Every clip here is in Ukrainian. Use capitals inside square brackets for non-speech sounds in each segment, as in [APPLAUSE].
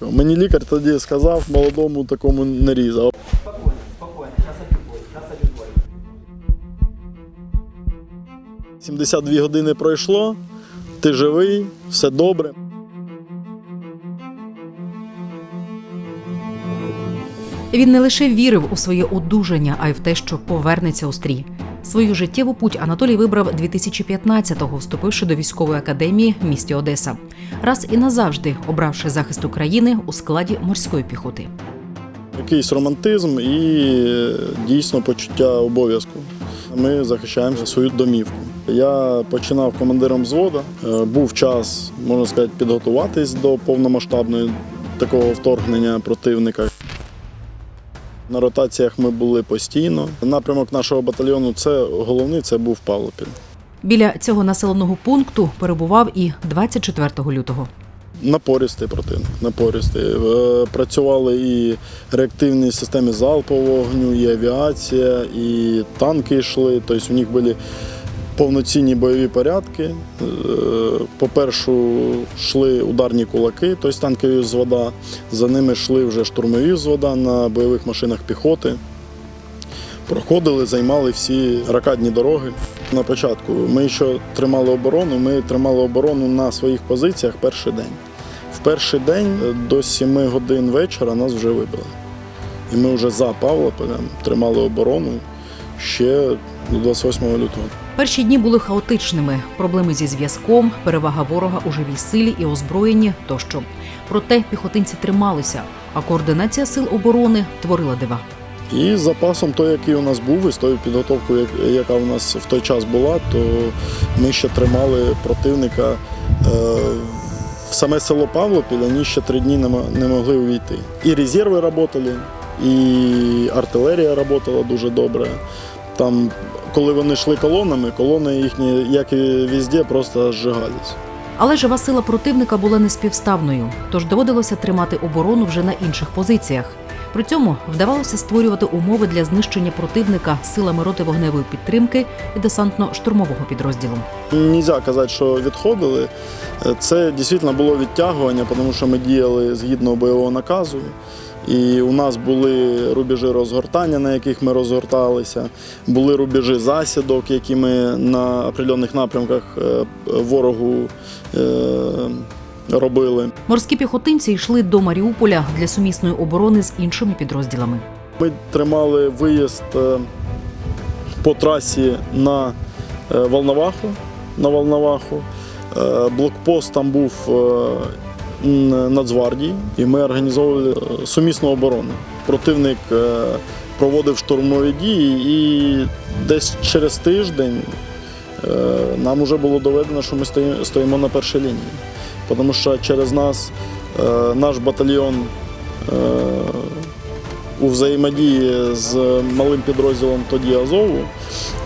Мені лікар тоді сказав, молодому такому не різав. Сейчас обезболит, сейчас обезболит. 72 години пройшло, ти живий, все добре. Він не лише вірив у своє одужання, а й в те, що повернеться у стрій. Свою життєву путь Анатолій вибрав 2015-го, вступивши до військової академії в місті Одеса, раз і назавжди обравши захист України у складі морської піхоти. Якийсь романтизм і дійсно почуття обов'язку. Ми захищаємо свою домівку. Я починав командиром взводу. Е, Був час, можна сказати, підготуватись до повномасштабної такого вторгнення противника. На ротаціях ми були постійно. Напрямок нашого батальйону це головний це був Павлопіль. Біля цього населеного пункту перебував і 24 лютого. Напористий противник, напористий. Е, Працювали і реактивні системи залпового вогню, і авіація, і танки йшли. Тобто у них були повноцінні бойові порядки. Е, По-перше, йшли ударні кулаки, тобто танкові взвода. За ними йшли вже штурмові взвода на бойових машинах піхоти. Проходили, займали всі ракадні дороги. На початку ми ще тримали оборону. Ми тримали оборону на своїх позиціях перший день. В перший день е, до 7 годин вечора нас вже вибили. І ми вже за Павлополем тримали оборону ще до 28 лютого. Перші дні були хаотичними: проблеми зі зв'язком, перевага ворога у живій силі і озброєнні тощо. Проте піхотинці трималися, а координація сил оборони творила дива. І з запасом той, який у нас був, і з тою підготовкою, яка у нас в той час була, то ми ще тримали противника е, в саме село Павлопіль, вони ще три дні не могли увійти. І резерви працювали, і артилерія працювала дуже добре. Там, коли вони йшли колонами, колони їхні, як і везде, просто зжигались. Але жива сила противника була неспівставною, тож доводилося тримати оборону вже на інших позиціях. При цьому вдавалося створювати умови для знищення противника силами роти вогневої підтримки і десантно-штурмового підрозділу. Нельзя казати, що відходили. Це дійсно було відтягування, тому що ми діяли згідно бойового наказу. І у нас були рубежі розгортання, на яких ми розгорталися, були рубежі засідок, які ми на определених напрямках е, ворогу е, робили. Морські піхотинці йшли до Маріуполя для сумісної оборони з іншими підрозділами. Ми тримали виїзд е, по трасі на Волноваху. На Волноваху. Блокпост там був Нацгвардії, і ми організовували е, сумісну оборону. Противник е, проводив штурмові дії, і десь через тиждень е, нам вже було доведено, що ми стоїмо- на першій лінії. Тому що через нас наш батальйон у взаємодії з малим підрозділом тоді Азову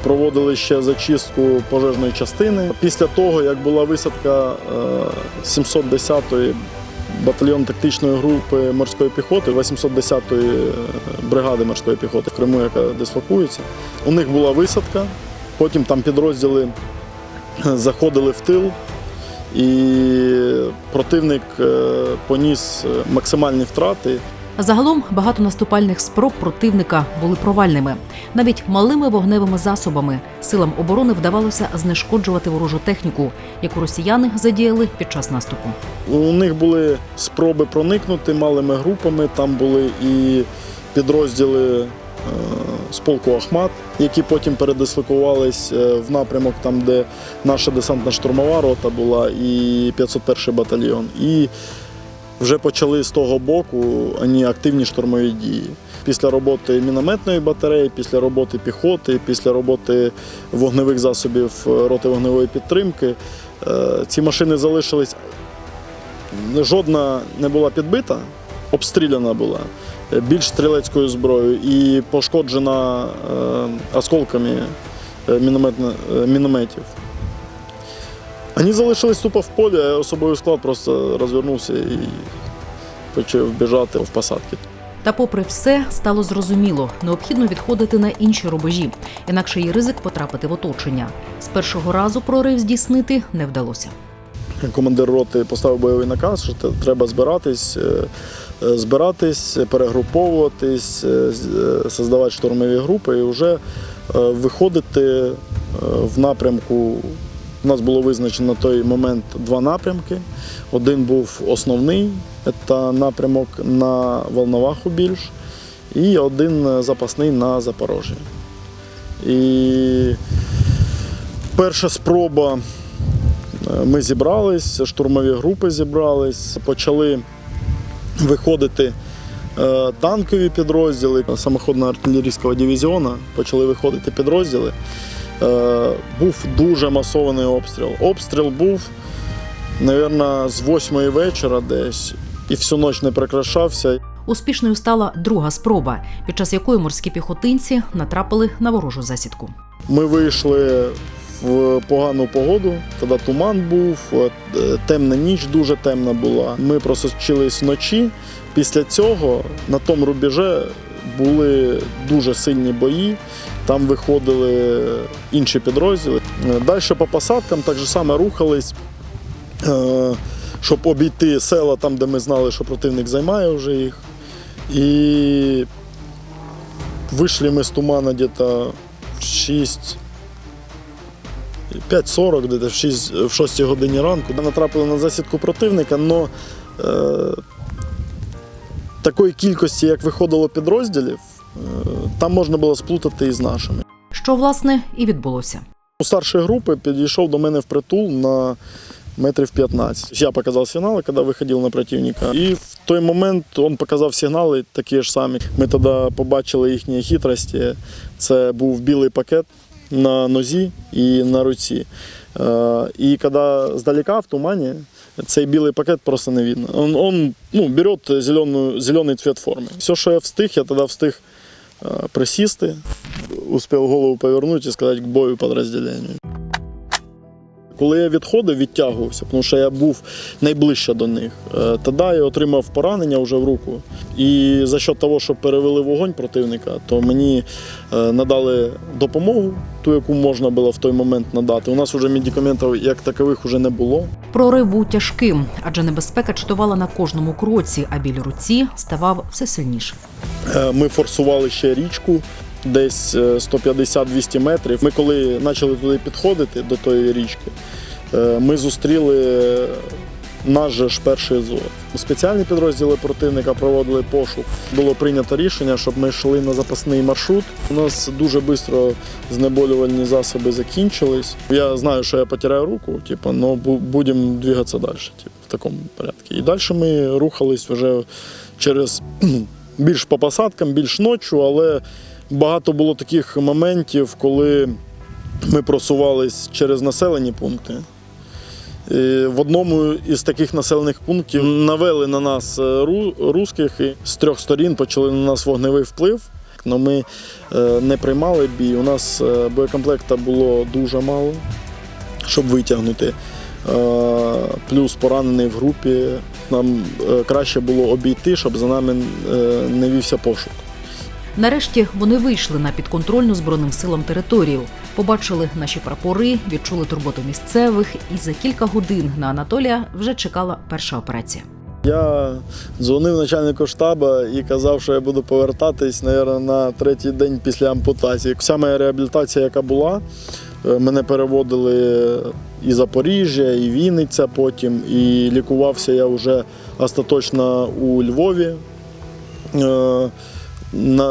проводили ще зачистку пожежної частини. Після того, як була висадка е, 710-ї батальйон тактичної групи морської піхоти, 810-ї бригади морської піхоти в Криму, яка дислокується, у них була висадка, потім там підрозділи заходили в тил. І противник е, поніс е, максимальні втрати. Загалом багато наступальних спроб противника були провальними. Навіть малими вогневими засобами силам оборони вдавалося знешкоджувати ворожу техніку, яку росіяни задіяли під час наступу. У них були спроби проникнути малими групами. Там були і підрозділи е, з полку Ахмат, які потім передислокувались е, в напрямок, там, де наша десантна штурмова рота була, і 501 батальйон. І вже почали з того боку вони активні штурмові дії. Після роботи мінометної батареї, після роботи піхоти, після роботи вогневих засобів е, роти вогневої підтримки, е, ці машини залишились жодна не була підбита, обстріляна була е, більш стрілецькою зброєю і пошкоджена осколками мінометів. Вони залишились тупо в полі, а особовий склад просто розвернувся і почав біжати в посадки. Та, попри все, стало зрозуміло, необхідно відходити на інші рубежі, інакше є ризик потрапити в оточення. З першого разу прорив здійснити не вдалося. командир роти поставив бойовий наказ, що треба збиратись, е, е, збиратись, перегруповуватись, е, создавати штурмові групи і вже виходити в напрямку. У нас було визначено на той момент два напрямки. Один був основний, це напрямок на Волноваху більш, і один запасний на Запорожжя. І перша спроба е, ми зібрались, штурмові групи зібрались, почали виходити е, танкові підрозділи самоходно-артилерійського дивізіону, почали виходити підрозділи. Е, Був дуже масований обстріл. Обстріл був, мабуть, з 8 вечора десь, і всю ніч не прикрашався. Успішною стала друга спроба, під час якої морські піхотинці натрапили на ворожу засідку. Ми вийшли в погану погоду, тоді туман був, е, темна ніч, дуже темна була. Ми просочились вночі. Після цього на тому рубежі були дуже сильні бої. Там виходили інші підрозділи. Далі по посадкам так само рухались, е, щоб обійти села там, де ми знали, що противник займає вже їх. І вийшли ми з тумана где-то в 6 5.40, десь в 6, в 6 годині ранку. Натрапили на засідку противника, але е, такої кількості, як виходило підрозділів, там можна було сплутати із нашими. Що власне і відбулося. У старшої групи підійшов до мене в притул на метрів 15. Я показав сигнали, коли виходив на противника. І в той момент він показав сигнали такі ж самі. Ми тоді побачили їхні хитрості. Це був білий пакет на нозі і на руці. Е, І коли здалека в тумані, цей білий пакет просто не видно. Он, он ну, зеленую, зелений цвет форми. Все, що я встиг, я тоді встиг присісти, успів голову повернути і сказати к бою підрозділенню. Коли я відходив, відтягувався, тому що я був найближче до них. е, Тоді я отримав поранення вже в руку. І за счет того, що перевели вогонь противника, то мені е, надали допомогу, ту, яку можна було в той момент надати. У нас вже медикаментів як такових вже не було. Прорив був тяжким, адже небезпека чатувала на кожному кроці, а біль руці ставав все сильнішим. Е, Ми форсували ще річку, десь е, 150-200 метрів. Ми коли почали туди підходити до тої річки, е, ми зустріли наш же ж перший зод. Спеціальні підрозділи противника проводили пошук. Було прийнято рішення, щоб ми йшли на запасний маршрут. У нас дуже швидко знеболювальні засоби закінчились. Я знаю, що я потеряю руку, типу, але будемо двигатися далі, типу, в такому порядку. І далі ми рухались вже через більш по посадкам, більш ночі, але багато було таких моментів, коли ми просувались через населені пункти. І в одному із таких населених пунктів навели на нас е, ру- русських і з трьох сторін почали на нас вогневий вплив. Але ми е, не приймали бій. У нас е, боєкомплекта було дуже мало, щоб витягнути. Е, Плюс поранений в групі. Нам е, краще було обійти, щоб за нами е, не вівся пошук. Нарешті вони вийшли на підконтрольну збройним силам територію, побачили наші прапори, відчули турботу місцевих, і за кілька годин на Анатолія вже чекала перша операція. Я дзвонив начальнику штабу і казав, що я буду повертатись, мабуть, на третій день після ампутації. Вся моя реабілітація, яка була, мене переводили і Запоріжжя, і Вінниця потім, і лікувався я вже остаточно у Львові. е,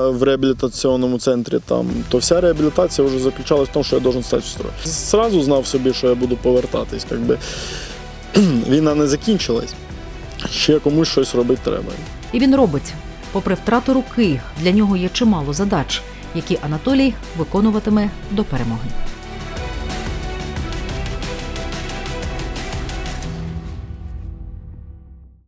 в реабілітаційному центрі там, то вся реабілітація вже заключалась в тому, що я должен стати в строй. Зразу знав собі, що я буду повертатись. Якби. [CLEARS THROAT] Війна не закінчилась. Ще комусь щось робити треба. І він робить. Попри втрату руки, для нього є чимало задач, які Анатолій виконуватиме до перемоги.